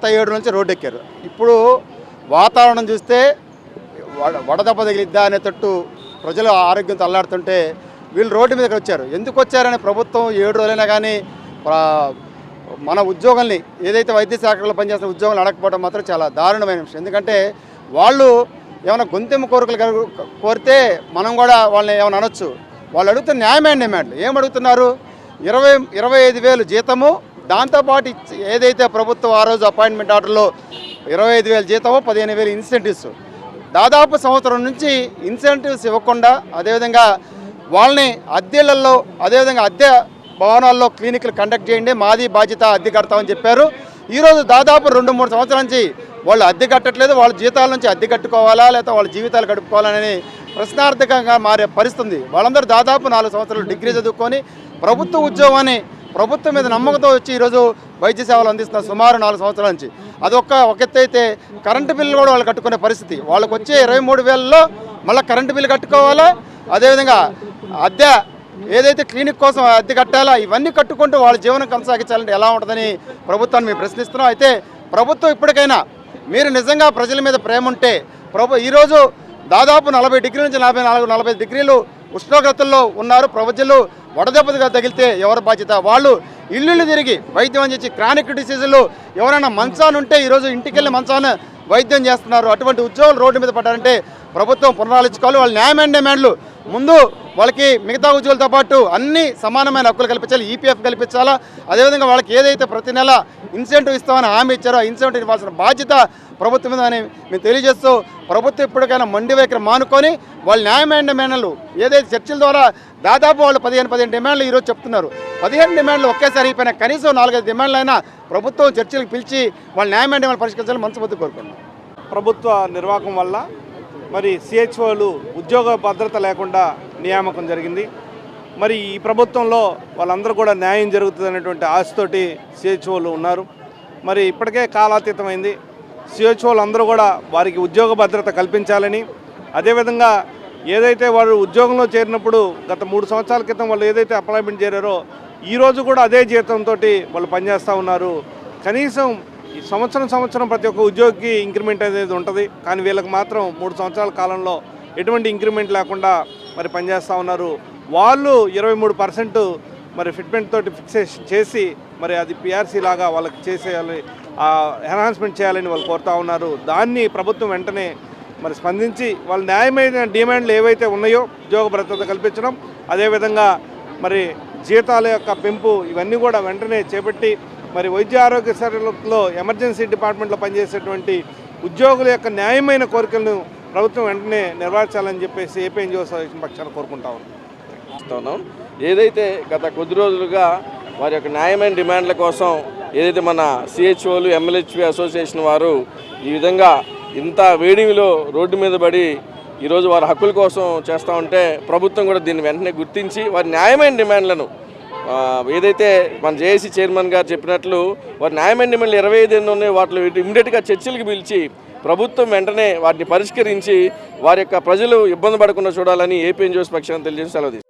గత ఏడు నుంచి రోడ్డు ఎక్కారు ఇప్పుడు వాతావరణం చూస్తే వడ వడదెబ్బ తగిలిద్దా అనే తట్టు ప్రజలు ఆరోగ్యంతో అల్లాడుతుంటే వీళ్ళు రోడ్డు మీదకి వచ్చారు. ఎందుకు వచ్చారని ప్రభుత్వం ఏడు రోజులైనా కానీ మన ఉద్యోగుల్ని ఏదైతే వైద్య శాఖలో పనిచేస్తున్న ఉద్యోగులు అడగకపోవడం మాత్రం చాలా దారుణమైన విషయం. ఎందుకంటే వాళ్ళు ఏమైనా గొంతెమ్మ కోరికలు కోరితే మనం కూడా వాళ్ళని ఏమైనా అనొచ్చు. వాళ్ళు అడుగుతున్న న్యాయమైన డిమాండ్లు. ఏం అడుగుతున్నారు? ఇరవై ఇరవై ఐదు వేలు జీతము దాంతోపాటు ఏదైతే ప్రభుత్వం ఆ రోజు అపాయింట్మెంట్ ఆర్డర్లో ఇరవై ఐదు వేల జీతమో పదిహేను వేలు ఇన్సెంటివ్స్. దాదాపు సంవత్సరం నుంచి ఇన్సెంటివ్స్ ఇవ్వకుండా అదేవిధంగా వాళ్ళని అద్దెలలో అదేవిధంగా అద్దె భవనాల్లో క్లినిక్లు కండక్ట్ చేయండి మాది బాధ్యత అద్దె కడతామని చెప్పారు. ఈరోజు దాదాపు రెండు మూడు సంవత్సరాల నుంచి వాళ్ళు అద్దె కట్టట్లేదు వాళ్ళ జీతాల నుంచి అద్దె కట్టుకోవాలా లేకపోతే వాళ్ళ జీవితాలు గడుపుకోవాలని ప్రశ్నార్థకంగా మారే పరిస్థితుంది. వాళ్ళందరూ దాదాపు నాలుగు సంవత్సరాలు డిగ్రీ చదువుకొని ప్రభుత్వ ఉద్యోగాన్ని ప్రభుత్వం మీద నమ్మకంతో వచ్చి ఈరోజు వైద్య సేవలు అందిస్తున్న సుమారు నాలుగు సంవత్సరాల నుంచి. అదొక్క ఒక ఎత్తు అయితే కరెంటు బిల్లు కూడా వాళ్ళు కట్టుకునే పరిస్థితి. వాళ్ళకి వచ్చే ఇరవై మూడు వేలలో మళ్ళీ కరెంటు బిల్లు కట్టుకోవాలా? అదేవిధంగా అద్దె ఏదైతే క్లినిక్ కోసం అద్దె కట్టాలా? ఇవన్నీ కట్టుకుంటూ వాళ్ళ జీవనం కొనసాగించాలంటే ఎలా ఉంటుందని ప్రభుత్వాన్ని మేము ప్రశ్నిస్తున్నాం. అయితే ప్రభుత్వం ఇప్పటికైనా మీరు నిజంగా ప్రజల మీద ప్రేమ ఉంటే ప్రభు ఈరోజు దాదాపు నలభై డిగ్రీల నుంచి నలభై నాలుగు నలభై డిగ్రీలు ఉష్ణోగ్రతల్లో ఉన్నారు. ప్రజలు వడదెబ్బతిగా తగిలితే ఎవరి బాధ్యత? వాళ్ళు ఇల్లుళ్ళు తిరిగి వైద్యం అని చెప్పి క్రానిక్ డిసీజులు ఎవరైనా మంచాన ఉంటే ఈరోజు ఇంటికి వెళ్ళి మంచాన వైద్యం చేస్తున్నారు. అటువంటి ఉద్యోగులు రోడ్డు మీద పడ్డారంటే ప్రభుత్వం పునరాలోచించుకోవాలి. వాళ్ళ న్యాయమైన డిమాండ్లు. ముందు వాళ్ళకి మిగతా ఉద్యోగులతో పాటు అన్ని సమానమైన హక్కులు కల్పించాలి. ఈపీఎఫ్ కల్పించాలా? అదేవిధంగా వాళ్ళకి ఏదైతే ప్రతి నెల ఇన్సెంటివ్ ఇస్తామని హామీ ఇచ్చారో ఆ ఇన్సెంటివ్ ఇవ్వాల్సిన బాధ్యత ప్రభుత్వం అని మేము తెలియజేస్తూ ప్రభుత్వం ఎప్పటికైనా మండి వైఖరి మానుకొని వాళ్ళ న్యాయమైన డిమాండ్లు ఏదైతే చర్చల ద్వారా దాదాపు వాళ్ళు పదిహేను పదిహేను డిమాండ్లు ఈరోజు చెప్తున్నారు. పదిహేను డిమాండ్లు ఒకేసారి అయిపోయినా కనీసం నాలుగైదు డిమాండ్లు అయినా ప్రభుత్వం చర్చలకు పిలిచి వాళ్ళ న్యాయమైన డిమాండ్లు పరిష్కరించాలని మనసుబద్ధి కోరుకున్నాం ప్రభుత్వ నిర్వాహకం వల్ల మరి సిహెచ్ఓలు ఉద్యోగ భద్రత లేకుండా నియామకం జరిగింది. మరి ఈ ప్రభుత్వంలో వాళ్ళందరూ కూడా న్యాయం జరుగుతుంది అనేటువంటి ఆశతోటి సిహెచ్ఓలు ఉన్నారు. మరి ఇప్పటికే కాలాతీతమైంది. సిహెచ్ఓలు అందరూ కూడా వారికి ఉద్యోగ భద్రత కల్పించాలని. అదేవిధంగా ఏదైతే వారు ఉద్యోగంలో చేరినప్పుడు గత మూడు సంవత్సరాల క్రితం వాళ్ళు ఏదైతే అప్లాయ్మెంట్ చేరారో ఈ రోజు కూడా అదే జీతంతో వాళ్ళు పనిచేస్తూ ఉన్నారు. కనీసం ఈ సంవత్సరం సంవత్సరం ప్రతి ఒక్క ఉద్యోగికి ఇంక్రిమెంట్ అనేది ఉంటుంది. కానీ వీళ్ళకి మాత్రం మూడు సంవత్సరాల కాలంలో ఎటువంటి ఇంక్రిమెంట్ లేకుండా మరి పనిచేస్తూ ఉన్నారు. వాళ్ళు ఇరవై మూడు పర్సెంట్ మరి ఫిట్మెంట్ తోటి ఫిక్సేషన్ చేసి మరి అది పిఆర్సీ లాగా వాళ్ళకి చేసేయాలి ఎన్హాన్స్మెంట్ చేయాలని వాళ్ళు కోరుతా ఉన్నారు. దాన్ని ప్రభుత్వం వెంటనే మరి స్పందించి వాళ్ళ న్యాయమైన డిమాండ్లు ఏవైతే ఉన్నాయో ఉద్యోగ భద్రత కల్పించడం అదేవిధంగా మరి జీతాల యొక్క పెంపు ఇవన్నీ కూడా వెంటనే చేపట్టి మరి వైద్య ఆరోగ్య సేవలలో ఎమర్జెన్సీ డిపార్ట్మెంట్లో పనిచేసేటువంటి ఉద్యోగుల యొక్క న్యాయమైన కోరికలను ప్రభుత్వం వెంటనే నెరవేర్చాలని చెప్పేసి ఏపీ ఎన్జిఓ అసోసియేషన్ పక్షాన కోరుకుంటా ఉన్నాం. చేస్తున్నాం ఏదైతే గత కొద్ది రోజులుగా వారి యొక్క న్యాయమైన డిమాండ్ల కోసం ఏదైతే మన సిహెచ్ఓలు ఎమ్మెల్యేహెచ్పి అసోసియేషన్ వారు ఈ విధంగా ఇంత వేడిమిలో రోడ్డు మీద పడి ఈరోజు వారి హక్కుల కోసం చేస్తూ ఉంటే ప్రభుత్వం కూడా దీన్ని వెంటనే గుర్తించి వారి న్యాయమైన డిమాండ్లను ఏదైతే మన జేఏసీ చైర్మన్ గారు చెప్పినట్లు వారి న్యాయమైన డిమాండ్లు ఇరవై ఐదు ఎన్ని ఉన్నాయో వాటిలో ఇమ్మీడియట్గా చర్చలకు పిలిచి ప్రభుత్వం వెంటనే వాటిని పరిష్కరించి వారి యొక్క ప్రజలు ఇబ్బంది పడకుండా చూడాలని ఏపీ ఎన్జిఓస్ పక్షాన్ని తెలియజేసి సెలవు